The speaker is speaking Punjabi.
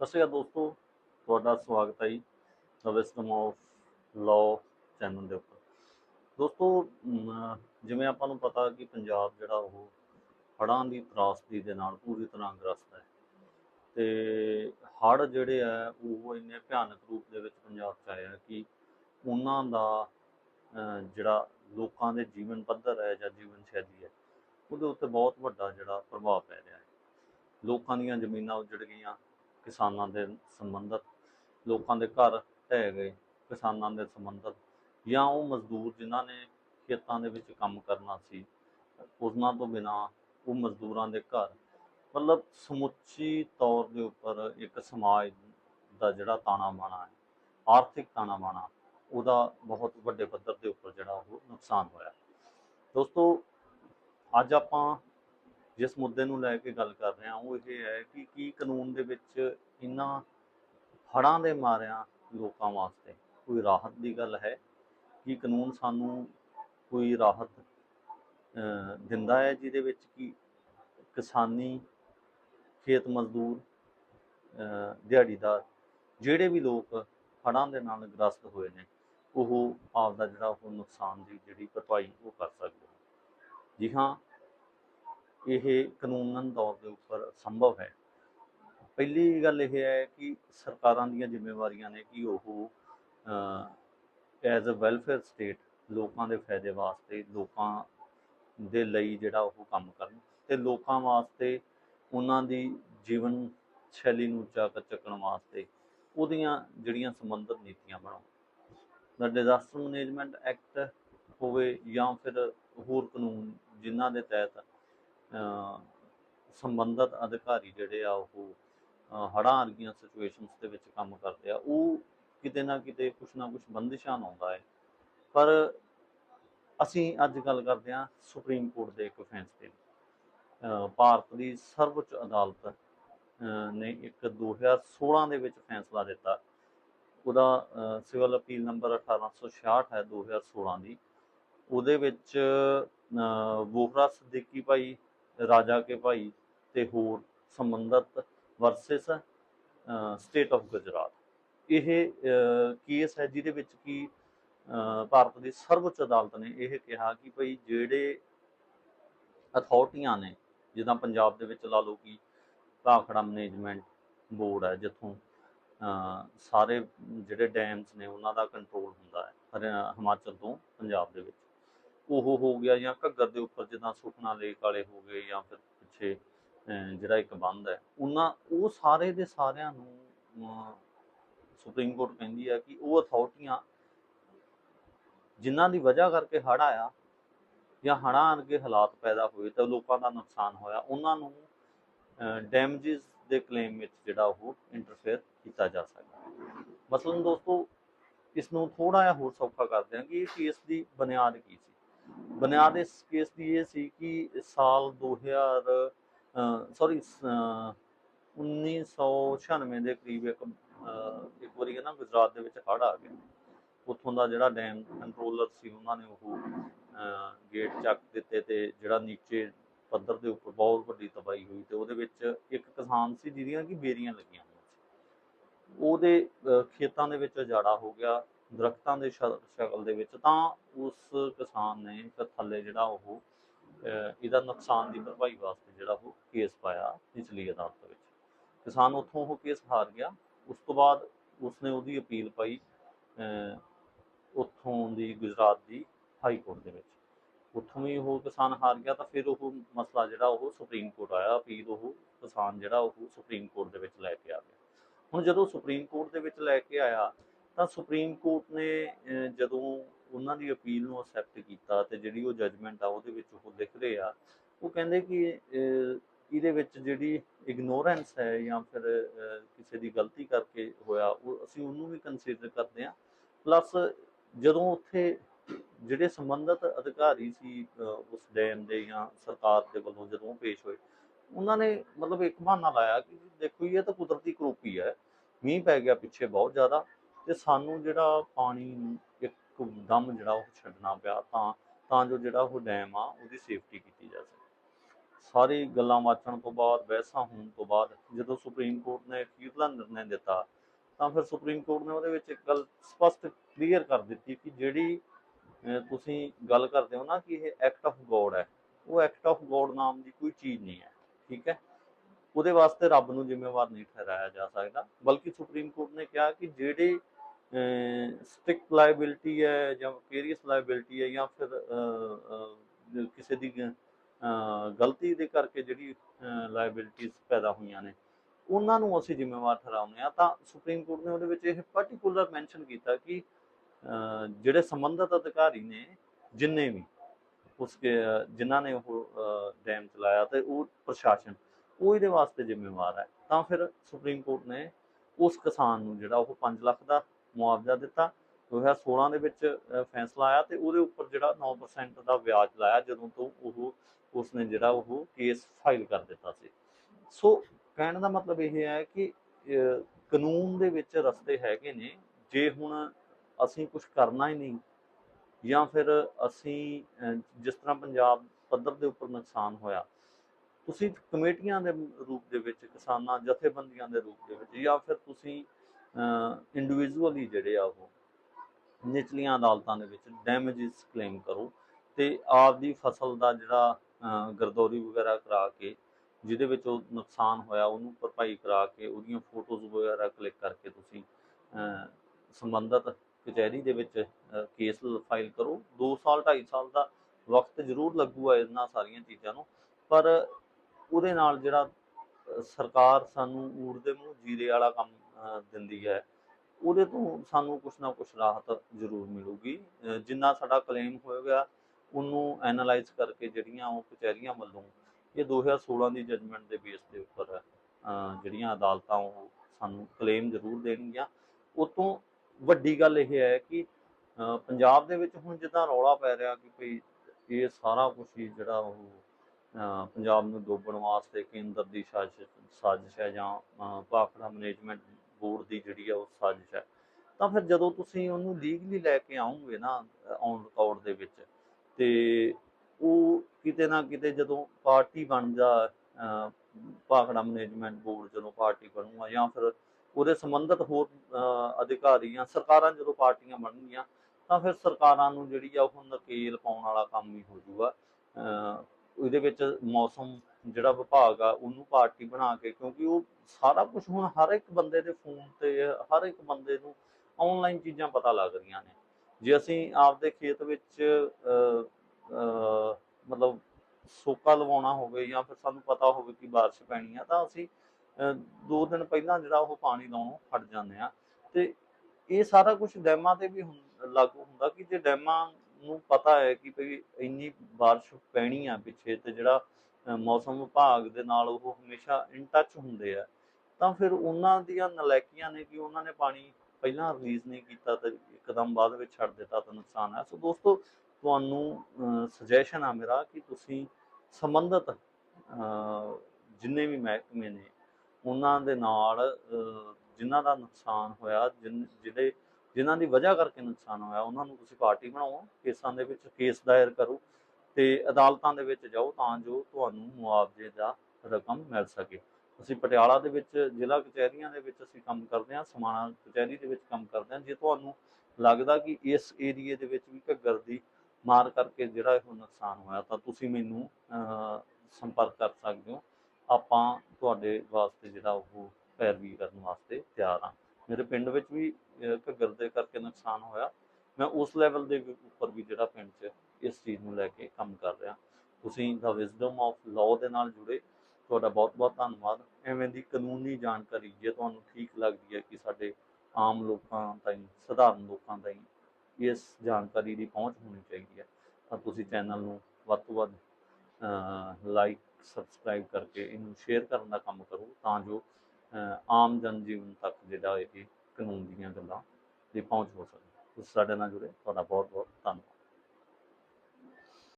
ਸਤਿ ਸ਼੍ਰੀ ਅਕਾਲ ਦੋਸਤੋ, ਤੁਹਾਡਾ ਸਵਾਗਤ ਹੈ ਜੀ the wisdom of law channel ਦੇ ਉੱਪਰ। ਦੋਸਤੋ ਜਿਵੇਂ ਆਪਾਂ ਨੂੰ ਪਤਾ ਕਿ ਪੰਜਾਬ ਜਿਹੜਾ ਉਹ ਹੜ੍ਹਾਂ ਦੀ ਤਰਾਸਦੀ ਦੇ ਨਾਲ ਪੂਰੀ ਤਰ੍ਹਾਂ ਗ੍ਰਸਤ ਹੈ ਤੇ ਹੜ੍ਹ ਜਿਹੜੇ ਆ, ਉਹ ਇੰਨੇ ਭਿਆਨਕ ਰੂਪ ਦੇ ਵਿੱਚ ਪੰਜਾਬ 'ਚ ਆਏ ਆ ਕਿ ਉਹਨਾਂ ਦਾ ਜਿਹੜਾ ਲੋਕਾਂ ਦੇ ਜੀਵਨ ਪੱਧਰ ਹੈ ਜਾਂ ਜੀਵਨ ਸ਼ੈਲੀ ਹੈ, ਉਹਦੇ ਉੱਤੇ ਬਹੁਤ ਵੱਡਾ ਜਿਹੜਾ ਪ੍ਰਭਾਵ ਪੈ ਰਿਹਾ ਹੈ। ਲੋਕਾਂ ਦੀਆਂ ਜ਼ਮੀਨਾਂ ਉੱਜੜ ਗਈਆਂ ਕਿਸਾਨਾਂ ਦੇ ਸੰਬੰਧਤ, ਲੋਕਾਂ ਦੇ ਘਰ ਢਹਿ ਗਏ ਕਿਸਾਨਾਂ ਦੇ ਸੰਬੰਧਤ ਜਾਂ ਉਹ ਮਜ਼ਦੂਰ ਜਿਨ੍ਹਾਂ ਨੇ ਖੇਤਾਂ ਦੇ ਵਿੱਚ ਕੰਮ ਕਰਨਾ ਸੀ, ਉਹਨਾਂ ਤੋਂ ਬਿਨਾ ਉਹ ਮਜ਼ਦੂਰਾਂ ਦੇ ਘਰ। ਮਤਲਬ ਸਮੁੱਚੀ ਤੌਰ ਦੇ ਉੱਪਰ ਇੱਕ ਸਮਾਜ ਦਾ ਜਿਹੜਾ ਤਾਣਾ ਬਾਣਾ ਹੈ, ਆਰਥਿਕ ਤਾਣਾ ਬਾਣਾ ਉਹਦਾ ਬਹੁਤ ਵੱਡੇ ਪੱਧਰ ਦੇ ਉੱਪਰ ਜਿਹੜਾ ਉਹ ਨੁਕਸਾਨ ਹੋਇਆ। ਦੋਸਤੋ, ਅੱਜ ਆਪਾਂ ਜਿਸ ਮੁੱਦੇ ਨੂੰ ਲੈ ਕੇ ਗੱਲ ਕਰ ਰਿਹਾ ਉਹ ਇਹ ਹੈ ਕਿ ਕੀ ਕਾਨੂੰਨ ਦੇ ਵਿੱਚ ਇਹਨਾਂ ਹੜ੍ਹਾਂ ਦੇ ਮਾਰਿਆਂ ਲੋਕਾਂ ਵਾਸਤੇ ਕੋਈ ਰਾਹਤ ਦੀ ਗੱਲ ਹੈ? ਕਿ ਕਾਨੂੰਨ ਸਾਨੂੰ ਕੋਈ ਰਾਹਤ ਦਿੰਦਾ ਹੈ ਜਿਹਦੇ ਵਿੱਚ ਕਿ ਕਿਸਾਨੀ, ਖੇਤ ਮਜ਼ਦੂਰ ਦਿਹਾੜੀਦਾਰ ਜਿਹੜੇ ਵੀ ਲੋਕ ਹੜ੍ਹਾਂ ਦੇ ਨਾਲ ਗ੍ਰਸਤ ਹੋਏ ਨੇ, ਉਹ ਆਪਦਾ ਜਿਹੜਾ ਉਹ ਨੁਕਸਾਨ ਦੀ ਜਿਹੜੀ ਭਰਪਾਈ ਉਹ ਕਰ ਸਕਦੇ ਜੀ ਹਾਂ ਇਹ ਕਾਨੂੰਨਨ ਤੌਰ ਦੇ ਉੱਪਰ ਸੰਭਵ ਹੈ। ਪਹਿਲੀ ਗੱਲ ਇਹ ਹੈ ਕਿ ਸਰਕਾਰਾਂ ਦੀਆਂ ਜ਼ਿੰਮੇਵਾਰੀਆਂ ਨੇ ਕਿ ਉਹ ਐਜ਼ ਅ ਵੈਲਫੇਅਰ ਸਟੇਟ ਲੋਕਾਂ ਦੇ ਫਾਇਦੇ ਵਾਸਤੇ, ਲੋਕਾਂ ਦੇ ਲਈ ਜਿਹੜਾ ਉਹ ਕੰਮ ਕਰਨ ਤੇ ਲੋਕਾਂ ਵਾਸਤੇ ਉਹਨਾਂ ਦੀ ਜੀਵਨ ਸ਼ੈਲੀ ਨੂੰ ਉੱਚਾ ਕਰ ਚੱਕਣ ਵਾਸਤੇ ਉਹਦੀਆਂ ਜਿਹੜੀਆਂ ਸੰਬੰਧਿਤ ਨੀਤੀਆਂ ਬਣਾਉਣ। ਦਾ ਡਿਜ਼ਾਸਟਰ ਮੈਨੇਜਮੈਂਟ ਐਕਟ ਹੋਵੇ ਜਾਂ ਫਿਰ ਹੋਰ ਕਾਨੂੰਨ ਜਿਨ੍ਹਾਂ ਦੇ ਤਹਿਤ ਸੰਬੰਧਿਤ ਅਧਿਕਾਰੀ ਜਿਹੜੇ ਆ ਉਹ, ਅਹ ਹੜ੍ਹਾਂ ਵਰਗੀਆਂ ਸਿਚੁਏਸ਼ਨਸ ਦੇ ਵਿੱਚ ਕੰਮ ਕਰਦੇ ਆ। ਉਹ ਕਿਤੇ ਨਾ ਕਿਤੇ ਕੁਛ ਨਾ ਕੁਛ ਬੰਦਿਸ਼ਾਂ ਆਉਂਦਾ ਹੈ। ਪਰ ਅਸੀਂ ਅੱਜ ਗੱਲ ਕਰਦੇ ਹਾਂ ਸੁਪਰੀਮ ਕੋਰਟ ਦੇ ਇੱਕ ਫੈਸਲੇ ਦੀ। ਭਾਰਤ ਦੀ ਸਰਵਉੱਚ ਅਦਾਲਤ ਨੇ ਇੱਕ 2016 ਦੇ ਵਿੱਚ ਫੈਸਲਾ ਦਿੱਤਾ। ਉਹਦਾ ਸਿਵਲ ਅਪੀਲ ਨੰਬਰ 1866 ਹੈ 2016 ਦੀ। ਉਹਦੇ ਵਿੱਚ ਵੋਹਰਾ ਸਦੀਕੀ ਭਾਈ ਰਾਜਾ ਕੇ ਭਾਈ ਤੇ ਹੋਰ ਸੰਬੰਧਤ ਵਰਸਸ ਸਟੇਟ ਆਫ ਗੁਜਰਾਤ ਇਹ ਕੇਸ ਹੈ ਜਿਹਦੇ ਵਿੱਚ ਕੀ ਭਾਰਤ ਦੀ ਸਰਵਉੱਚ ਅਦਾਲਤ ਨੇ ਇਹ ਕਿਹਾ ਕਿ ਭਈ ਜਿਹੜੇ ਅਥਾਰਟੀਆਂ ਨੇ, ਜਿੱਦਾਂ ਪੰਜਾਬ ਦੇ ਵਿੱਚ ਲਾ ਲਓ ਕਿ ਭਾਖੜਾ ਮੈਨੇਜਮੈਂਟ ਬੋਰਡ ਹੈ, ਜਿੱਥੋਂ ਸਾਰੇ ਜਿਹੜੇ ਡੈਮਸ ਨੇ ਉਹਨਾਂ ਦਾ ਕੰਟਰੋਲ ਹੁੰਦਾ ਹੈ, ਹਰਿਆ- ਹਿਮਾਚਲ ਤੋਂ ਪੰਜਾਬ ਦੇ ਵਿੱਚ। ਉਹ ਹੋ ਗਿਆ ਜਾਂ ਘੱਗਰ ਦੇ ਉੱਪਰ ਜਿੱਦਾਂ ਸੁਖਨਾ ਲੇਕ ਵਾਲੇ ਹੋ ਗਏ ਜਾਂ ਫਿਰ ਪਿੱਛੇ, ਅਹ, ਜਿਹੜਾ ਇੱਕ ਬੰਦ ਹੈ, ਉਹਨਾਂ, ਉਹ ਸਾਰੇ ਦੇ ਸਾਰਿਆਂ ਨੂੰ ਸੁਪਰੀਮ ਕੋਰਟ ਕਹਿੰਦੀ ਹੈ ਕਿ ਉਹ ਅਥਾਰਟੀਆਂ ਜਿਨ੍ਹਾਂ ਦੀ ਵਜ੍ਹਾ ਕਰਕੇ ਹੜ੍ਹ ਆਇਆ ਜਾਂ ਹੜ੍ਹਾਂ ਵਰਗੇ ਹਾਲਾਤ ਪੈਦਾ ਹੋਏ ਤਾਂ ਲੋਕਾਂ ਦਾ ਨੁਕਸਾਨ ਹੋਇਆ, ਉਹਨਾਂ ਨੂੰ ਡੈਮੇजेस ਦੇ ਕਲੇਮ ਵਿੱਚ ਜਿਹੜਾ ਉਹ ਇੰਟਰਫੇਅਰ ਕੀਤਾ ਜਾ ਸਕਦਾ ਹੈ। ਮਸਲਨ ਦੋਸਤੋ, ਇਸ ਨੂੰ ਥੋੜਾ ਜਿਹਾ ਹੋਰ ਸੌਖਾ ਕਰਦੇ ਹਾਂ ਕਿ ਇਹ ਕੇਸ ਦੀ ਬੁਨਿਆਦ ਕੀ ਸੀ? ਬੁਨਿਆਦ ਇਸ ਕੇਸ ਦੀ ਇਹ ਸੀ ਕਿ ਸਾਲ 2000 ਸੌਰੀ 1996 ਦੇ ਕਰੀਬ ਇੱਕ ਇੱਕ ਵਾਰੀ ਨਾ ਗੁਜਰਾਤ ਦੇ ਵਿੱਚ ਹੜ੍ਹ ਆ ਗਿਆ। ਉੱਥੋਂ ਦਾ ਜਿਹੜਾ ਡੈਮ ਕੰਟਰੋਲਰ ਸੀ ਉਹਨਾਂ ਨੇ ਉਹ ਅਹ, ਗੇਟ ਚੱਕ ਦਿੱਤੇ ਤੇ ਜਿਹੜਾ ਨੀਚੇ ਪੱਧਰ ਦੇ ਉੱਪਰ ਬਹੁਤ ਵੱਡੀ ਤਬਾਹੀ ਹੋਈ ਤੇ ਉਹਦੇ ਵਿੱਚ ਇੱਕ ਕਿਸਾਨ ਸੀ ਜਿਹਦੀਆਂ ਕਿ ਬੇਰੀਆਂ ਲੱਗੀਆਂ ਹੋਈਆਂ ਸੀ। ਉਹਦੇ ਖੇਤਾਂ ਦੇ ਵਿੱਚ ਉਜਾੜਾ ਹੋ ਗਿਆ। ਦਰਖਤਾਂ ਦੇ ਸ਼ਕਲ ਦੇ ਵਿੱਚ, ਤਾਂ ਉਸ ਕਿਸਾਨ ਨੇ ਫਿਰ ਥੱਲੇ ਜਿਹੜਾ ਉਹ ਇਹਦਾ ਨੁਕਸਾਨ ਦੀ ਭਰਪਾਈ ਵਾਸਤੇ ਜਿਹੜਾ ਉਹ ਕੇਸ ਪਾਇਆ ਨਿਚਲੀ ਅਦਾਲਤ ਵਿੱਚ। ਕਿਸਾਨ ਉੱਥੋਂ ਉਹ ਕੇਸ ਹਾਰ ਗਿਆ। ਉਸ ਤੋਂ ਬਾਅਦ ਉਸਨੇ ਉਹਦੀ ਅਪੀਲ ਪਾਈ ਉੱਥੋਂ ਦੀ ਗੁਜਰਾਤ ਦੀ ਹਾਈ ਕੋਰਟ ਦੇ ਵਿੱਚ। ਉੱਥੋਂ ਵੀ ਉਹ ਕਿਸਾਨ ਹਾਰ ਗਿਆ ਤਾਂ ਫਿਰ ਉਹ ਮਸਲਾ ਜਿਹੜਾ ਉਹ ਸੁਪਰੀਮ ਕੋਰਟ ਆਇਆ। ਅਪੀਲ ਉਹ ਕਿਸਾਨ ਜਿਹੜਾ ਉਹ ਸੁਪਰੀਮ ਕੋਰਟ ਦੇ ਵਿੱਚ ਲੈ ਕੇ ਆ ਗਿਆ। ਹੁਣ ਜਦੋਂ ਸੁਪਰੀਮ ਕੋਰਟ ਦੇ ਵਿੱਚ ਲੈ ਕੇ ਆਇਆ ਤਾਂ ਸੁਪਰੀਮ ਕੋਰਟ ਨੇ ਜਦੋਂ ਉਹਨਾਂ ਦੀ ਅਪੀਲ ਨੂੰ ਅਸੈਪਟ ਕੀਤਾ ਤੇ ਜਿਹੜੀ ਉਹ ਜੱਜਮੈਂਟ ਆ ਉਹਦੇ ਵਿੱਚ ਉਹ ਲਿਖ ਰਹੇ ਆ ਉਹ ਕਹਿੰਦੇ ਕਿ ਇਹਦੇ ਵਿੱਚ ਜਿਹੜੀ ਇਗਨੋਰੈਂਸ ਹੈ ਜਾਂ ਫਿਰ ਕਿਸੇ ਦੀ ਗਲਤੀ ਕਰਕੇ ਹੋਇਆ ਉਹ ਅਸੀਂ ਉਹਨੂੰ ਵੀ ਕੰਸੀਡਰ ਕਰਦੇ ਆ ਪਲੱਸ ਜਦੋਂ ਉੱਥੇ ਜਿਹੜੇ ਸੰਬੰਧਿਤ ਅਧਿਕਾਰੀ ਸੀ ਉਸ ਡੈਮ ਦੇ ਜਾਂ ਸਰਕਾਰ ਦੇ ਵੱਲੋਂ ਜਦੋਂ ਪੇਸ਼ ਹੋਏ ਉਹਨਾਂ ਨੇ ਮਤਲਬ ਇੱਕ ਬਹਾਨਾ ਲਾਇਆ ਕਿ ਦੇਖੋ ਜੀ, ਇਹ ਤਾਂ ਕੁਦਰਤੀ ਕਰੋਪੀ ਹੈ ਮੀਂਹ ਪੈ ਗਿਆ ਪਿੱਛੇ ਬਹੁਤ ਜ਼ਿਆਦਾ ਤੇ ਸਾਨੂੰ ਜਿਹੜਾ ਪਾਣੀ ਇੱਕ ਦਮ ਜਿਹੜਾ ਉਹ ਛੱਡਣਾ ਪਿਆ ਤਾਂ ਤਾਂ ਜੋ ਜਿਹੜਾ ਉਹ ਡੈਮ ਆ, ਉਹਦੀ ਸੇਫਟੀ ਕੀਤੀ ਜਾ ਸਕੇ। ਸਾਰੀ ਗੱਲਾਂ ਵਾਚਣ ਤੋਂ ਬਾਅਦ ਬਹਿਸਾਂ ਹੋਣ ਤੋਂ ਬਾਅਦ ਜਦੋਂ ਸੁਪਰੀਮ ਕੋਰਟ ਨੇ ਅਖੀਰਲਾ ਨਿਰਣੈ ਦਿੱਤਾ, ਤਾਂ ਫਿਰ ਸੁਪਰੀਮ ਕੋਰਟ ਨੇ ਉਹਦੇ ਵਿੱਚ ਇੱਕ ਗੱਲ ਸਪਸ਼ਟ ਕਲੀਅਰ ਕਰ ਦਿੱਤੀ ਕਿ ਜਿਹੜੀ ਤੁਸੀਂ ਗੱਲ ਕਰਦੇ ਹੋ ਨਾ ਕਿ ਇਹ ਐਕਟ ਆਫ ਗੋਡ ਹੈ, ਉਹ ਐਕਟ ਆਫ ਗੋਡ ਨਾਮ ਦੀ ਕੋਈ ਚੀਜ਼ ਨਹੀਂ ਹੈ, ਠੀਕ ਹੈ? ਉਹਦੇ ਵਾਸਤੇ ਰੱਬ ਨੂੰ ਜ਼ਿੰਮੇਵਾਰ ਨਹੀਂ ਠਹਿਰਾਇਆ ਜਾ ਸਕਦਾ, ਬਲਕਿ ਸੁਪਰੀਮ ਕੋਰਟ ਨੇ ਕਿਹਾ ਕਿ ਜਿਹੜੇ ਸਟ੍ਰਿਕਟ ਲਾਇਬਿਲਿਟੀ ਹੈ ਜਾਂ ਵੇਰੀਅਸ ਲਾਇਬਿਲਿਟੀ ਹੈ ਜਾਂ ਫਿਰ ਕਿਸੇ ਦੀ ਗਲਤੀ ਦੇ ਕਰਕੇ ਜਿਹੜੀ ਲਾਇਬਿਲਿਟੀਜ਼ ਪੈਦਾ ਹੋਈਆਂ ਨੇ, ਉਹਨਾਂ ਨੂੰ ਅਸੀਂ ਜ਼ਿੰਮੇਵਾਰ ਠਹਿਰਾਉਂਦੇ ਆ ਤਾਂ ਸੁਪਰੀਮ ਕੋਰਟ ਨੇ ਉਹਦੇ ਵਿੱਚ ਇਹ ਪਾਰਟਿਕੂਲਰ ਮੈਂਸ਼ਨ ਕੀਤਾ ਕਿ ਜਿਹੜੇ ਸੰਬੰਧਿਤ ਅਧਿਕਾਰੀ ਨੇ, ਜਿੰਨੇ ਵੀ ਉਸ ਜਿਨ੍ਹਾਂ ਨੇ ਉਹ ਡੈਮ ਚਲਾਇਆ ਤੇ ਉਹ ਪ੍ਰਸ਼ਾਸਨ, ਉਹ ਇਹਦੇ ਵਾਸਤੇ ਜ਼ਿੰਮੇਵਾਰ ਹੈ। ਤਾਂ ਫਿਰ ਸੁਪਰੀਮ ਕੋਰਟ ਨੇ ਉਸ ਕਿਸਾਨ ਨੂੰ ਜਿਹੜਾ ਉਹ 5 ਲੱਖ ਦਾ ਮੁਆਵਜ਼ਾ ਦਿੱਤਾ। 2016 ਦੇ ਵਿੱਚ ਫੈਸਲਾ ਆਇਆ ਤੇ ਉਹਦੇ ਉੱਪਰ ਜਿਹੜਾ 9% ਦਾ ਵਿਆਜ ਲਾਇਆ, ਜਦੋਂ ਤੋਂ ਉਹ ਉਸਨੇ ਜਿਹੜਾ ਉਹ ਕੇਸ ਫਾਈਲ ਕਰ ਦਿੱਤਾ ਸੀ। ਸੋ ਕਹਿਣ ਦਾ ਮਤਲਬ ਇਹ ਹੈ ਕਿ ਕਾਨੂੰਨ ਦੇ ਵਿੱਚ ਰਸਤੇ ਹੈਗੇ ਨੇ। ਜੇ ਹੁਣ ਅਸੀਂ ਕੁਝ ਕਰਨਾ ਹੀ ਨਹੀਂ, ਜਾਂ ਫਿਰ ਅਸੀਂ ਜਿਸ ਤਰ੍ਹਾਂ ਪੰਜਾਬ ਪੱਧਰ ਦੇ ਉੱਪਰ ਨੁਕਸਾਨ ਹੋਇਆ, ਤੁਸੀਂ ਕਮੇਟੀਆਂ ਦੇ ਰੂਪ ਦੇ ਵਿੱਚ, ਕਿਸਾਨਾਂ ਜਥੇਬੰਦੀਆਂ ਦੇ ਰੂਪ ਦੇ ਵਿੱਚ, ਜਾਂ ਫਿਰ ਤੁਸੀਂ ਇੰਡੀਵਿਜੂਅਲੀ ਜਿਹੜੇ ਆ ਉਹ ਨਿਚਲੀਆਂ ਅਦਾਲਤਾਂ ਦੇ ਵਿੱਚ ਡੈਮੇਜਸ ਕਲੇਮ ਕਰੋ ਤੇ ਆਪਦੀ ਫਸਲ ਦਾ ਜਿਹੜਾ ਗਰਦੌਰੀ ਵਗੈਰਾ ਕਰਾ ਕੇ ਜਿਹਦੇ ਵਿੱਚ ਉਹ ਨੁਕਸਾਨ ਹੋਇਆ ਉਹਨੂੰ ਭਰਪਾਈ ਕਰਾ ਕੇ ਉਹਦੀਆਂ ਫੋਟੋਜ਼ ਵਗੈਰਾ ਕਲਿੱਕ ਕਰਕੇ ਤੁਸੀਂ ਅਹ, ਸੰਬੰਧਿਤ ਕਚਹਿਰੀ ਦੇ ਵਿੱਚ ਕੇਸ ਫਾਈਲ ਕਰੋ। 2 ਸਾਲ 2.5 ਸਾਲ ਦਾ ਵਕਤ ਜ਼ਰੂਰ ਲੱਗੂਗਾ ਇਹਨਾਂ ਸਾਰੀਆਂ ਚੀਜ਼ਾਂ ਨੂੰ। ਪਰ ਉਹਦੇ ਨਾਲ ਜਿਹੜਾ ਸਰਕਾਰ ਸਾਨੂੰ ਊੜ ਦੇ ਮੂੰਹ ਜੀਰੇ ਵਾਲਾ ਕੰਮ ਦਿੰਦੀ ਹੈ। ਉਹਦੇ ਤੋਂ ਸਾਨੂੰ ਕੁਛ ਨਾ ਕੁਛ ਰਾਹਤ ਜ਼ਰੂਰ ਮਿਲੂਗੀ। ਜਿੰਨਾ ਸਾਡਾ ਕਲੇਮ ਹੋਏਗਾ ਉਹਨੂੰ ਐਨਾਲਾਈਜ਼ ਕਰਕੇ ਜਿਹੜੀਆਂ ਉਹ ਕਚਹਿਰੀਆਂ ਵੱਲੋਂ ਇਹ 2016 ਦੀ ਜਜਮੈਂਟ ਦੇ ਬੇਸ ਦੇ ਉੱਪਰ ਜਿਹੜੀਆਂ ਅਦਾਲਤਾਂ ਉਹ ਸਾਨੂੰ ਕਲੇਮ ਜ਼ਰੂਰ ਦੇਣਗੀਆਂ। ਉਹ ਤੋਂ ਵੱਡੀ ਗੱਲ ਇਹ ਹੈ ਕਿ ਪੰਜਾਬ ਦੇ ਵਿੱਚ ਹੁਣ ਜਿੱਦਾਂ ਰੌਲਾ ਪੈ ਰਿਹਾ ਕਿ ਭਈ ਇਹ ਸਾਰਾ ਕੁਝ ਹੀ ਜਿਹੜਾ ਉਹ ਪੰਜਾਬ ਨੂੰ ਡੋਬਣ ਵਾਸਤੇ ਕੇਂਦਰ ਦੀ ਸਾਜ਼ਿਸ਼ ਸਾਜ਼ਿਸ਼ ਹੈ ਜਾਂ ਭਾਖੜਾ ਮੈਨੇਜਮੈਂਟ ਬੋਰਡ ਦੀ ਜਿਹੜੀ ਆ ਉਹ ਸਾਜ਼ਿਸ਼ ਹੈ। ਤਾਂ ਫਿਰ ਜਦੋਂ ਤੁਸੀਂ ਉਹਨੂੰ ਲੀਗਲੀ ਲੈ ਕੇ ਆਉਂਗੇ ਨਾ ਔਨ ਰਿਕਾਰਡ ਦੇ ਵਿੱਚ, ਤੇ ਉਹ ਕਿਤੇ ਨਾ ਕਿਤੇ ਜਦੋਂ ਪਾਰਟੀ ਬਣ ਜਾ ਭਾਖੜਾ ਮੈਨੇਜਮੈਂਟ ਬੋਰਡ ਜਦੋਂ ਪਾਰਟੀ ਬਣੂਗਾ ਜਾਂ ਫਿਰ ਉਹਦੇ ਸੰਬੰਧਿਤ ਹੋਰ ਅਧਿਕਾਰੀਆਂ ਸਰਕਾਰਾਂ ਜਦੋਂ ਪਾਰਟੀਆਂ ਬਣਨਗੀਆਂ, ਤਾਂ ਫਿਰ ਸਰਕਾਰਾਂ ਨੂੰ ਜਿਹੜੀ ਆ ਉਹ ਨਕੇਲ ਪਾਉਣ ਵਾਲਾ ਕੰਮ ਹੀ ਹੋ ਜਾਊਗਾ। ਉਹਦੇ ਵਿੱਚ ਮੌਸਮ ਜਿਹੜਾ ਵਿਭਾਗ ਆ, ਉਹਨੂੰ ਪਾਰਟੀ ਬਣਾ ਕੇ, ਕਿਉਂਕਿ ਉਹ ਸਾਰਾ ਕੁਝ ਹੁਣ ਹਰ ਇੱਕ ਬੰਦੇ ਦੇ ਫੋਨ ਤੇ, ਹਰ ਇੱਕ ਬੰਦੇ ਨੂੰ ਆਨਲਾਈਨ ਚੀਜ਼ਾਂ ਪਤਾ ਲੱਗ ਰਹੀਆਂ ਨੇ। ਜੇ ਅਸੀਂ ਆਪਦੇ ਖੇਤ ਵਿੱਚ ਮਤਲਬ ਸੋਕਾ ਲਵਾਉਣਾ ਹੋਵੇ ਜਾਂ ਫਿਰ ਸਾਨੂੰ ਪਤਾ ਹੋਵੇ ਕਿ ਬਾਰਿਸ਼ ਪੈਣੀ ਆ, ਤਾਂ ਅਸੀਂ ਦੋ ਦਿਨ ਪਹਿਲਾਂ ਜਿਹੜਾ ਉਹ ਪਾਣੀ ਲਾਉਣੋਂ ਹਟ ਜਾਂਦੇ ਆ। ਤੇ ਇਹ ਸਾਰਾ ਕੁਝ ਡੈਮਾਂ ਤੇ ਵੀ ਲਾਗੂ ਹੁੰਦਾ ਕਿ ਜੇ ਡੈਮਾਂ ਨੂੰ ਪਤਾ ਹੈ ਕਿ ਭਈ ਇੰਨੀ ਬਾਰਿਸ਼ ਪੈਣੀ ਆ ਪਿੱਛੇ ਤੇ ਜਿਹੜਾ ਮੌਸਮ ਵਿਭਾਗ ਦੇ ਨਾਲ ਉਹ ਹਮੇਸ਼ਾ ਇਨ ਟੱਚ ਹੁੰਦੇ ਆ। ਤਾਂ ਫਿਰ ਉਹਨਾਂ ਦੀਆਂ ਨਲਾਇਕੀਆਂ ਨੇ ਕਿ ਉਹਨਾਂ ਨੇ ਪਾਣੀ ਪਹਿਲਾਂ ਰਿਲੀਜ਼ ਨਹੀਂ ਕੀਤਾ ਤੇ ਇੱਕਦਮ ਬਾਅਦ ਵਿੱਚ ਛੱਡ ਦਿੱਤਾ ਤਾਂ ਨੁਕਸਾਨ ਹੈ ਸੋ ਦੋਸਤੋ ਤੁਹਾਨੂੰ ਸੁਜੈਸ਼ਨ ਆ ਮੇਰਾ ਕਿ ਤੁਸੀਂ ਸੰਬੰਧਿਤ ਜਿੰਨੇ ਵੀ ਮਹਿਕਮੇ ਨੇ ਉਹਨਾਂ ਦੇ ਨਾਲ ਅਹ, ਜਿਨ੍ਹਾਂ ਦਾ ਨੁਕਸਾਨ ਹੋਇਆ ਜਿਨ- ਜਿਹੜੇ ਜਿਨ੍ਹਾਂ ਦੀ ਵਜ੍ਹਾ ਕਰਕੇ ਨੁਕਸਾਨ ਹੋਇਆ ਉਹਨਾਂ ਨੂੰ ਤੁਸੀਂ ਪਾਰਟੀ ਬਣਾਓ ਕੇਸਾਂ ਦੇ ਵਿੱਚ ਕੇਸ ਦਾਇਰ ਕਰੋ। ਤੇ ਅਦਾਲਤਾਂ ਦੇ ਵਿੱਚ ਜਾਓ ਤਾਂ ਜੋ ਤੁਹਾਨੂੰ ਮੁਆਵਜ਼ੇ ਦਾ ਰਕਮ ਮਿਲ ਸਕੇ। ਅਸੀਂ ਪਟਿਆਲਾ ਦੇ ਵਿੱਚ ਜ਼ਿਲ੍ਹਾ ਕਚਹਿਰੀਆਂ ਦੇ ਵਿੱਚ ਅਸੀਂ ਕੰਮ ਕਰਦੇ ਹਾਂ ਸਮਾਣਾ ਕਚਹਿਰੀ ਦੇ ਵਿੱਚ ਕੰਮ ਕਰਦੇ ਹਾਂ। ਜੇ ਤੁਹਾਨੂੰ ਲੱਗਦਾ ਕਿ ਇਸ ਏਰੀਏ ਦੇ ਵਿੱਚ ਵੀ ਘੱਗਰ ਦੀ ਮਾਰ ਕਰਕੇ ਜਿਹੜਾ ਇਹ ਨੁਕਸਾਨ ਹੋਇਆ ਤਾਂ ਤੁਸੀਂ ਮੈਨੂੰ ਅਹ, ਸੰਪਰਕ ਕਰ ਸਕਦੇ ਹੋ। ਆਪਾਂ ਤੁਹਾਡੇ ਵਾਸਤੇ ਜਿਹੜਾ ਉਹ ਪੈਰਵੀ ਕਰਨ ਵਾਸਤੇ ਤਿਆਰ ਹਾਂ। ਮੇਰੇ ਪਿੰਡ ਵਿੱਚ ਵੀ ਘੱਗਰ ਦੇ ਕਰਕੇ ਨੁਕਸਾਨ ਹੋਇਆ। ਮੈਂ ਉਸ ਲੈਵਲ ਦੇ ਉੱਪਰ ਵੀ ਜਿਹੜਾ ਪਿੰਡ 'ਚ ਇਸ ਚੀਜ਼ ਨੂੰ ਲੈ ਕੇ ਕੰਮ ਕਰ ਰਿਹਾ। ਤੁਸੀਂ ਦਾ ਵਿਜ਼ਡਮ ਆਫ ਲਾਅ ਦੇ ਨਾਲ ਜੁੜੇ। ਤੁਹਾਡਾ ਬਹੁਤ ਬਹੁਤ ਧੰਨਵਾਦ। ਐਵੇਂ ਦੀ ਕਾਨੂੰਨੀ ਜਾਣਕਾਰੀ ਜੇ ਤੁਹਾਨੂੰ ਠੀਕ ਲੱਗਦੀ ਹੈ ਕਿ ਸਾਡੇ ਆਮ ਲੋਕਾਂ ਤਾਈਂ, ਸਧਾਰਨ ਲੋਕਾਂ ਤਾਈਂ ਇਸ ਜਾਣਕਾਰੀ ਦੀ ਪਹੁੰਚ ਹੋਣੀ ਚਾਹੀਦੀ ਹੈ, ਤਾਂ ਤੁਸੀਂ ਚੈਨਲ ਨੂੰ ਵੱਧ ਤੋਂ ਵੱਧ ਲਾਈਕ ਸਬਸਕ੍ਰਾਈਬ ਕਰਕੇ ਇਹਨੂੰ ਸ਼ੇਅਰ ਕਰਨ ਦਾ ਕੰਮ ਕਰੋ ਤਾਂ ਜੋ ਆਮ ਜਨ ਜੀਵਨ ਤੱਕ ਜਿਹੜਾ ਇਹ ਕਾਨੂੰਨ ਦੀਆਂ ਗੱਲਾਂ ਦੀ ਪਹੁੰਚ ਹੋ ਸਕੇ। ਤੁਸੀਂ ਸਾਡੇ ਨਾਲ ਜੁੜੇ। ਤੁਹਾਡਾ ਬਹੁਤ ਬਹੁਤ ਧੰਨਵਾਦ।